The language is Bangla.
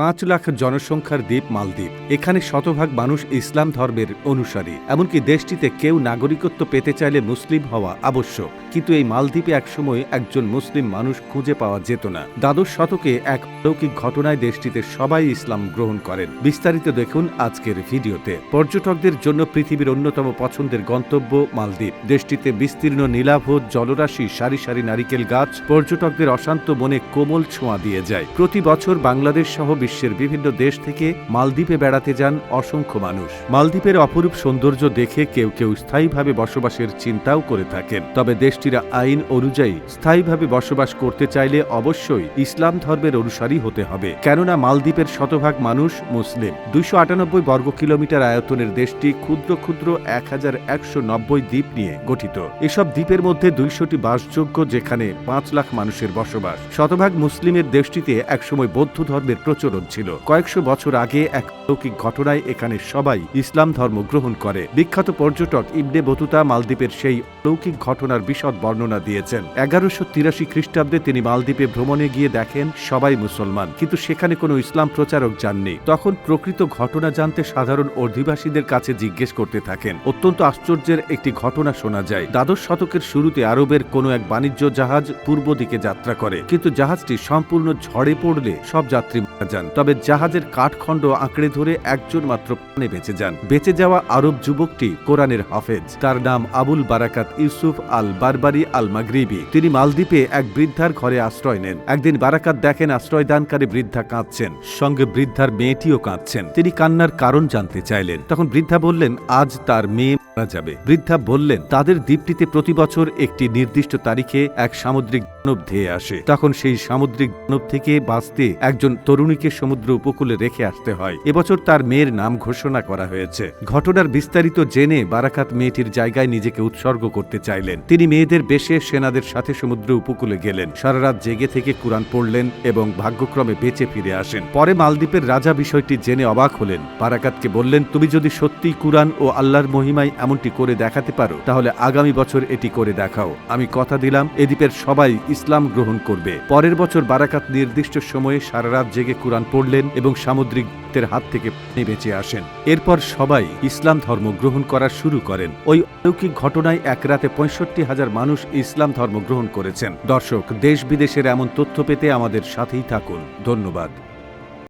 পাঁচ লাখ জনসংখ্যার দ্বীপ মালদ্বীপ। এখানে শতভাগ মানুষ ইসলাম ধর্মের অনুসারী। এমনকি দেশটিতে কেউ নাগরিকত্ব পেতে চাইলে মুসলিম হওয়া আবশ্যক। কিন্তু এই মালদ্বীপে একসময় একজন মুসলিম মানুষ খুঁজে পাওয়া যেত না। দ্বাদশ শতকে এক অলৌকিক ঘটনায় দেশটিতে সবাই ইসলাম গ্রহণ করেন। বিস্তারিত দেখুন আজকের ভিডিওতে। পর্যটকদের জন্য পৃথিবীর অন্যতম পছন্দের গন্তব্য মালদ্বীপ। দেশটিতে বিস্তীর্ণ নীলাভ, জলরাশি, সারি সারি নারিকেল গাছ। পর্যটকদের অশান্ত মনে কোমল ছোঁয়া দিয়ে যায়। প্রতি বছর বাংলাদেশ সহ বিশ্বের বিভিন্ন দেশ থেকে মালদ্বীপে বেড়াতে যান অসংখ্য মানুষ। মালদ্বীপের অপরূপ সৌন্দর্য দেখে কেউ কেউ স্থায়ীভাবে বসবাসের চিন্তাও করে থাকেন। তবে দেশটির আইন অনুযায়ী স্থায়ীভাবে বসবাস করতে চাইলে অবশ্যই ইসলাম ধর্মের অনুসারী হতে হবে। কেননা মালদ্বীপের শতভাগ মানুষ মুসলিম। দুইশো আটানব্বই বর্গ কিলোমিটার আয়তনের দেশটি ক্ষুদ্র ক্ষুদ্র এক হাজার একশো নব্বই দ্বীপ নিয়ে গঠিত। এসব দ্বীপের মধ্যে দুইশোটি বাসযোগ্য যেখানে পাঁচ লাখ মানুষের বসবাস। শতভাগ মুসলিমের দেশটিতে একসময় বৌদ্ধ ধর্মের প্রচলন ছিল। কয়েকশো বছর আগে এক অলৌকিক ঘটনায় এখানে সবাই ইসলাম ধর্ম গ্রহণ করে। বিখ্যাত পর্যটক ইবনে বতুতা মালদ্বীপের সেই অলৌকিক ঘটনার বিশদ বর্ণনা দিয়েছেন। এগারোশো তিরাশি খ্রিস্টাব্দে তিনি মালদ্বীপে ভ্রমণে গিয়ে দেখেন, সবাই মুসলমান। কিন্তু সেখানে কোনো ইসলাম প্রচারক যাননি। তখন প্রকৃত ঘটনা জানতে সাধারণ অধিবাসীদের কাছে জিজ্ঞেস করতে থাকেন। অত্যন্ত আশ্চর্যের একটি ঘটনা শোনা যায়। দ্বাদশ শতকের শুরুতে আরবের কোনো এক বাণিজ্য জাহাজ পূর্ব দিকে যাত্রা করে। কিন্তু জাহাজটি সম্পূর্ণ ঝড়ে পড়লে সব যাত্রী মারা যান, তবে জাহাজের কাঠখণ্ড আঁকড়ে ধরে একজন মাত্র প্রাণে বেঁচে যান। বেঁচে যাওয়া আরব যুবকটি কোরআনের হাফেজ। তার নাম আবুল বারাকাত ইউসুফ আল বারবারি আল মাগরিবি তিনি মালদ্বীপে এক বৃদ্ধার ঘরে আশ্রয় নেন। একদিন বারাকাত দেখেন আশ্রয়দানকারী বৃদ্ধা কাঁদছেন, সঙ্গে বৃদ্ধার মেয়েটিও কাঁদছেন। তিনি কান্নার কারণ জানতে চাইলেন। তখন বৃদ্ধা বললেন, আজ তার মেয়ে মারা যাবে। বৃদ্ধা বললেন, তাদের দ্বীপটিতে প্রতি বছর একটি নির্দিষ্ট তারিখে এক সামুদ্রিক ধেয়ে আসে। তখন সেই সামুদ্রিক দানব থেকে বাঁচতে একজন তরুণীকে সমুদ্র উপকূলে রেখে আসতে হয়। এবছর তার মেয়ের নাম ঘোষণা করা হয়েছে। ঘটনার বিস্তারিত জেনে বারাকাত মেয়েটির জায়গায় নিজেকে উৎসর্গ করতে চাইলেন। তিনি মেয়েদের বেশে সেনাদের সাথে সমুদ্র উপকূলে গেলেন। সারা রাত জেগে থেকে কোরআন পড়লেন এবং ভাগ্যক্রমে বেঁচে ফিরে আসেন। পরে মালদ্বীপের রাজা বিষয়টি জেনে অবাক হলেন। বারাকাতকে বললেন, তুমি যদি সত্যিই কুরআন ও আল্লাহর মহিমায় এমনটি করে দেখাতে পারো, তাহলে আগামী বছর এটি করে দেখাও। আমি কথা দিলাম এ দ্বীপের সবাই ইসলাম গ্রহণ করবে। পরের বছর বারাকাত নির্দিষ্ট সময়ে সারা রাত জেগে কোরআন পড়লেন এবং সামুদ্রিকদের হাত থেকে বেঁচে আসেন। এরপর সবাই ইসলাম ধর্ম গ্রহণ করা শুরু করেন। ওই অলৌকিক ঘটনায় এক রাতে পঁয়ষট্টি হাজার মানুষ ইসলাম ধর্ম গ্রহণ করেছেন। দর্শক, দেশ বিদেশের এমন তথ্য পেতে আমাদের সাথেই থাকুন। ধন্যবাদ।